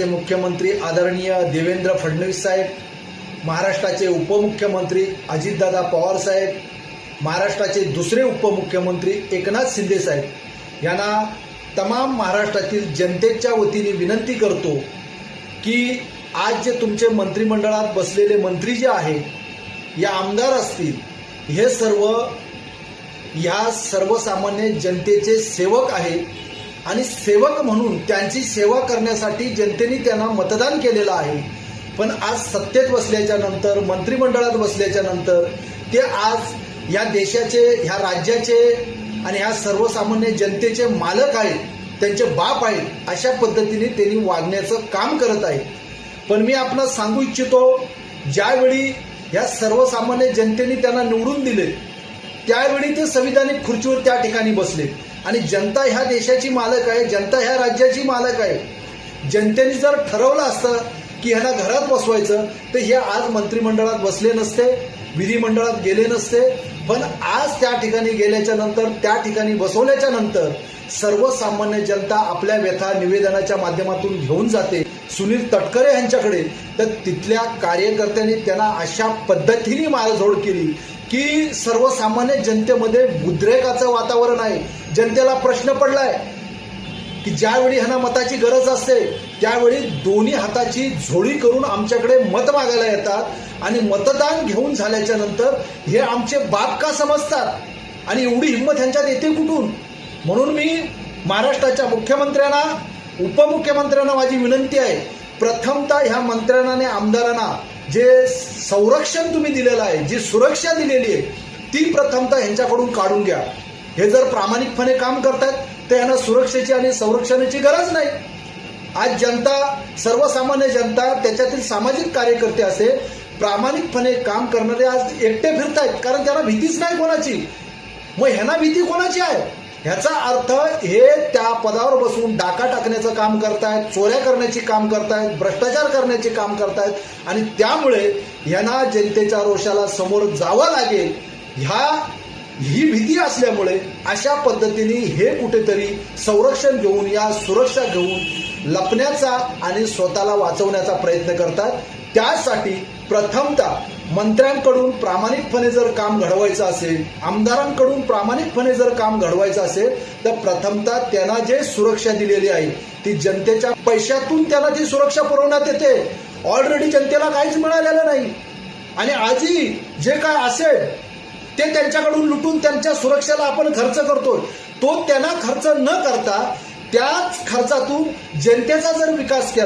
महाराष्ट्राचे मुख्यमंत्री आदरणीय देवेंद्र फडणवीस साहेब महाराष्ट्राचे उपमुख्यमंत्री अजितदादा पवार साहेब महाराष्ट्राचे दुसरे उपमुख्यमंत्री एकनाथ शिंदे साहेब यांना तमाम महाराष्ट्रातील जनतेच्या वतीने विनंती करतो की आज जे तुमचे मंत्रिमंडळात बसलेले मंत्री जे आहेत या आमदार असतील हे सर्व ह्या सर्वसामान्य जनतेचे सेवक आहेत आणि सेवक म्हणून त्यांची सेवा करण्यासाठी जनतेने त्यांना मतदान केलेलं आहे. पण आज सत्तेत बसल्याच्या नंतर मंत्रिमंडळात बसल्याच्या नंतर ते आज या देशाचे ह्या राज्याचे आणि ह्या सर्वसामान्य जनतेचे मालक आहेत त्यांचे बाप आहेत अशा पद्धतीने त्यांनी वागण्याचं काम करत आहे पण मी आपणास सांगू इच्छितो ज्यावेळी या सर्वसामान्य जनतेने त्यांना निवडून दिले त्यावेळी ते संविधानिक खुर्चीवर त्या ठिकाणी बसले आणि जनता ह्या देशाची मालक आहे जनता ह्या राज्याची मालक आहे. जनतेने जर ठरवलं असतं की ह्यांना घरात बसवायचं तर हे आज मंत्रिमंडळात बसले नसते विधिमंडळात गेले नसते. पण आज त्या ठिकाणी गेल्याच्यानंतर त्या ठिकाणी बसवल्याच्या नंतर सर्वसामान्य जनता आपल्या व्यथा निवेदनाच्या माध्यमातून घेऊन जाते. सुनील तटकरे यांच्याकडे तर तिथल्या कार्यकर्त्यांनी त्यांना अशा पद्धतीने मारझोड केली. की सर्वसामान्य जनतेमध्ये उद्रेकाचं वातावरण आहे. जनतेला प्रश्न पडलाय की ज्यावेळी ह्यांना मताची गरज असते त्यावेळी दोन्ही हाताची झोळी करून आमच्याकडे मत मागायला येतात आणि मतदान घेऊन झाल्याच्यानंतर हे आमचे बाप का समजतात? आणि एवढी हिंमत ह्यांच्यात येते कुठून? म्हणून मी महाराष्ट्राच्या मुख्यमंत्र्यांना उपमुख्यमंत्र्यांना माझी विनंती आहे प्रथमतः ह्या मंत्र्यांना आणि आमदारांना जे संरक्षण तुम्ही दिलेलं आहे जी सुरक्षा दिलेली आहे ती प्रथमता ह्यांच्याकडून काढून घ्या. हे जर प्रामाणिकपणे काम करतात तर यांना सुरक्षेची आणि संरक्षणाची गरज नाही. आज जनता सर्वसामान्य जनता त्याच्यातील सामाजिक कार्यकर्ते असे प्रामाणिकपणे काम करणारे आज एकटे फिरतायत कारण त्यांना भीतीच नाही कोणाची. मग ह्यांना भीती कोणाची आहे? ह्याचा अर्थ हे त्या पदावर बसून डाका टाकण्याचं काम करतायत चोऱ्या करण्याची काम करतायत भ्रष्टाचार करण्याचे काम करतायत आणि त्यामुळे यांना जनतेच्या रोषाला समोर जावं लागेल. ह्या ही भीती असल्यामुळे अशा पद्धतीने हे कुठेतरी संरक्षण घेऊन या सुरक्षा घेऊन लपण्याचा आणि स्वतःला वाचवण्याचा प्रयत्न करतात. त्यासाठी प्रथमतः मंत्र्यांकडून प्रामाणिकपणे जर काम घडवायचं असेल आमदारांकडून प्रामाणिकपणे जर काम घडवायचं असेल तर प्रथमतः त्यांना जे सुरक्षा दिलेली आहे ती जनतेच्या पैशातून त्यांना जी सुरक्षा पुरवण्यात येते. ऑलरेडी जनतेला काहीच मिळालेलं नाही. आणि आजही जे काय असेल ते त्यांच्याकडून लुटून त्यांच्या सुरक्षेला आपण खर्च करतोय. तो त्यांना खर्च न करता त्याच खर्चातून जनतेचा जर विकास केला